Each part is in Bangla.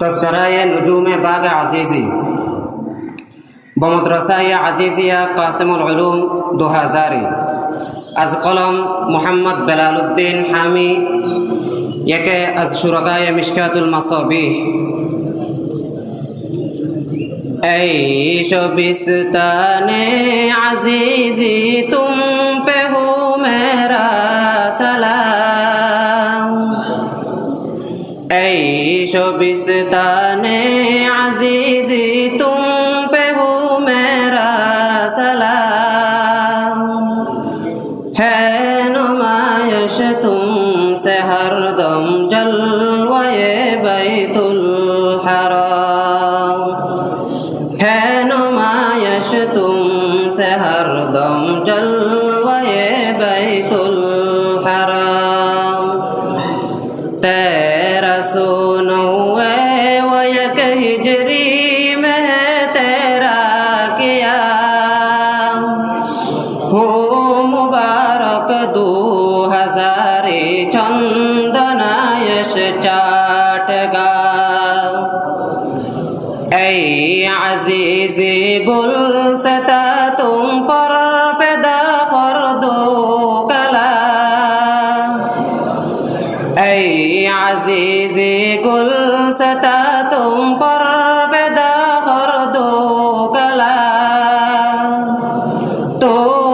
তস্করায় নজুমে বাগ আজিজি अजीज़ी আজিজিয়া अजीज़िया আলুম দু हज़ारी আজ কলম মোহাম্মদ বেলাল উদ্দিন হামি একে আজ সুরগায় মিশকাতুল মাসবি এই শবিস্তানে আজিজি তুম পে হো মেরা সালা बिस्तान अजीजी तुम पे हो मेरा सलाम है नुमायश तुम বুল সতা তুম পর ফেদা কর দো কালা আজিজি গুল সতা তুম পর ফেদা কর দো কালা तो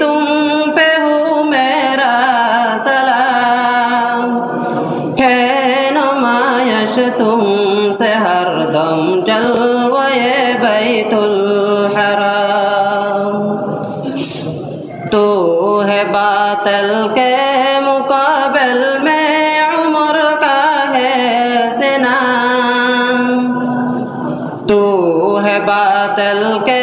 तुम पे हो मेरा सलाम है नुमायश तुमसे हरदम जलवे बैतुल हराम तो है बातल के मुकाबल में उमर का है सिनाम तू है बादल के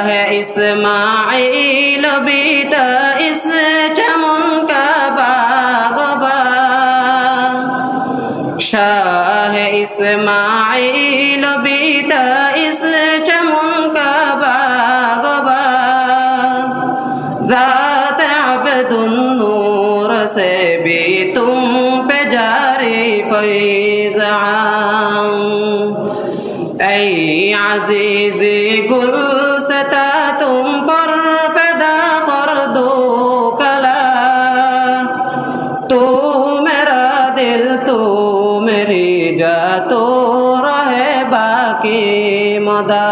शाह इस्माइल बीता इस चमन का बाबा शाह इस्माइल बीता इस चमन का बाबा ज़ात अब्दुल नूर से भी तुम पे जारी फैज़ आम ऐ अजीज़ी गुल रहे बाकी मदा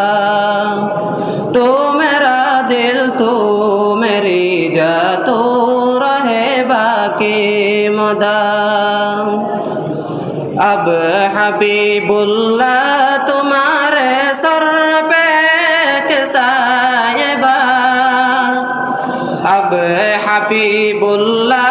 तो मेरा दिल तो मेरी जा तो रहे बाकी मदा अब हबीबुल्ला तुम्हारे सर पे सायबा अब हबीबुल्ला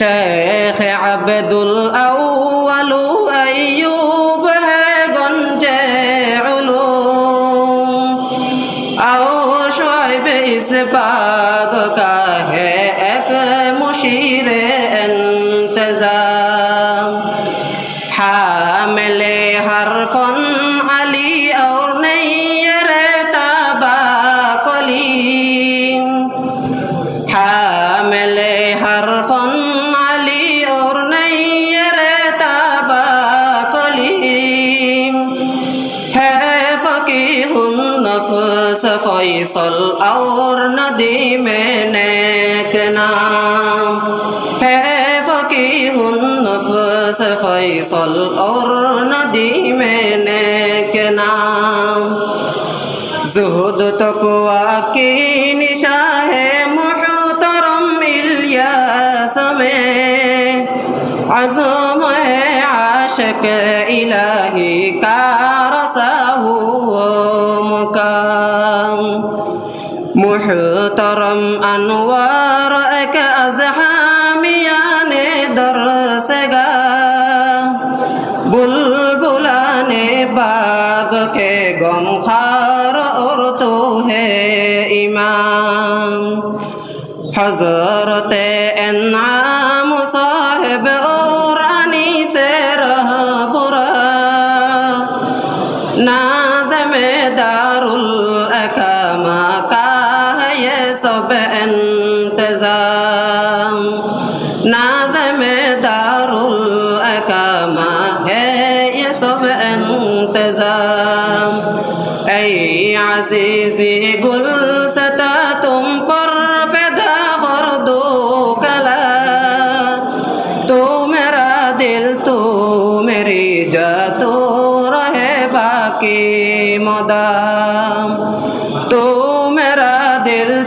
শেখ আবেদুল আউয়ালু আইয়ুব হে গঞ্জে উলুম আও শোয়েবে ইসবাগ কা হে এক মুশিরে انتظام حامل حرفاً और नदी में नैक नाम है फकी नफस फैसल और नदी में नैक नाम जुहद तकवा की निशा है मोहतरम इलियास में अजम है आशक इलाही का محترم انوار ایک ازحامیان در سے گا بلبلان باب کے گم خار اور تو ہے امام حضرت انعام সবে এন্তেজাম নাজমে দারুল একামা হে সব এন্তেজাম এই আজিজি গুল সতা তুম পর ফেদা হর দো কলা। তো মেরা দিল তো মেরি যা তো রহে বাকি মদাম।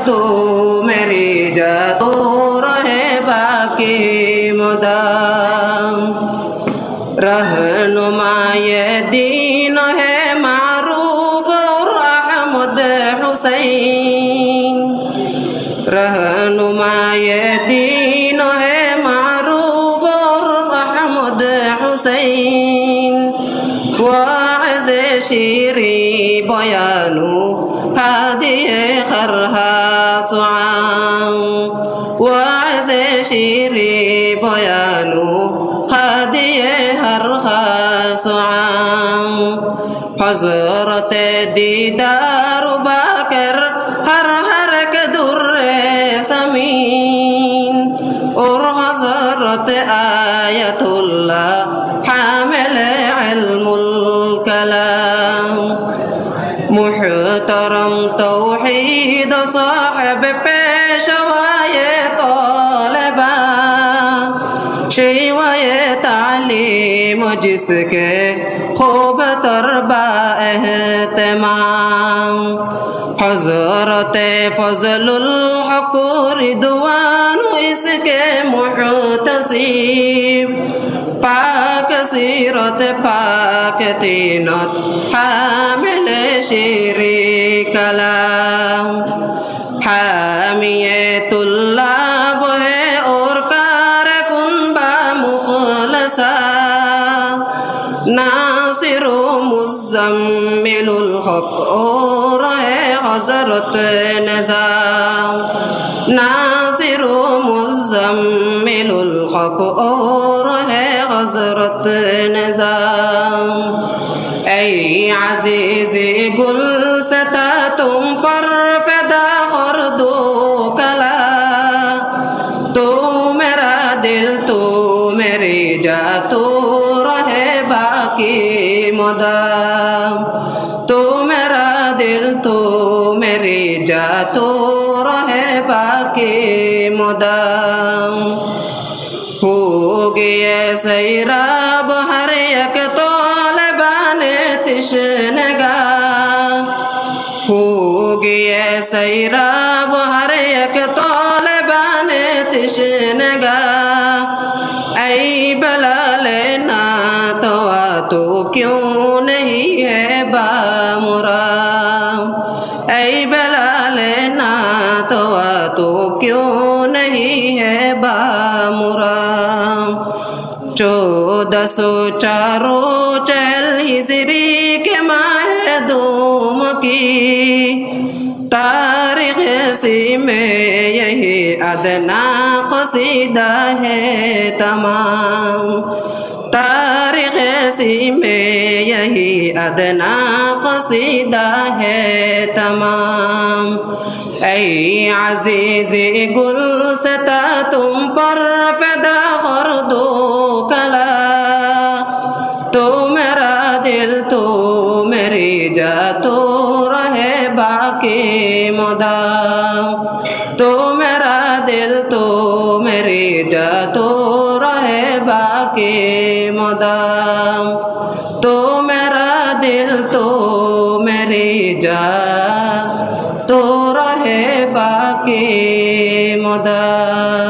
तू मेरी जा तू रहे बाकी मुदाम रहनुमाए दीन है मारूफ और अहमद हुसैन रहनुमाए दीन है मारूफ और अहमद हुसैन वाज शीरी बयानु हादी खरहा وصعاه واعز شيري بيانه هادي هرها سعاه حضرت دیدار باکر هر حرک در سمین اور حضرت آیت اللہ حامل علم الكلام محب মোহতরম তৌহিদ সাহেব পেশওয়ায়ে তলবা শিওয়ায়ে তালিম জিসকে খুব তরবা এহতমাম হজরতে ফজলুল হকুর দুয়ান ইসকে মুহতসিম পাক সিরত পাক তিনত হামিল শিরিম কালাম। হামিয়ে তুল্লা বহে ওর কার কুনবা মুখলসা? নাসিরু মুজাম্মিলুল হক, ও রহে হজরত নেজাম মুজম মুজাম্মিলুল হক, ও রহে হজরত নেজাম এই আজিজ বুল সতা तो मेरा दिल तो मेरी जा तो रहे बाकी मुदाम। हो गए सैराब हर एक तोलबान तिशनगा हो गए सैराब हर एक तोलबान तिशनगा ऐ बलाल ना तो क्यों नहीं है बामुराम? ऐ बलाल ना तो तो क्यों नहीं है बामुराम? चौदह सौ चारों चहल हिजरी के माह दूम की, तारीख सी में यही ادنا قصیدہ ہے تمام تاریخ سی میں یہی ادنا قصیدہ ہے تمام اے عزیز گل ستا تم پر فدا کر دو کلا تو میرا دل تو میری جا تو رہے باقی مدام تو میرا दिल तो मेरी जा तो रहे बाकी मुदाम तो मेरा दिल तो मेरी जा तो रहे बाकी मुदाम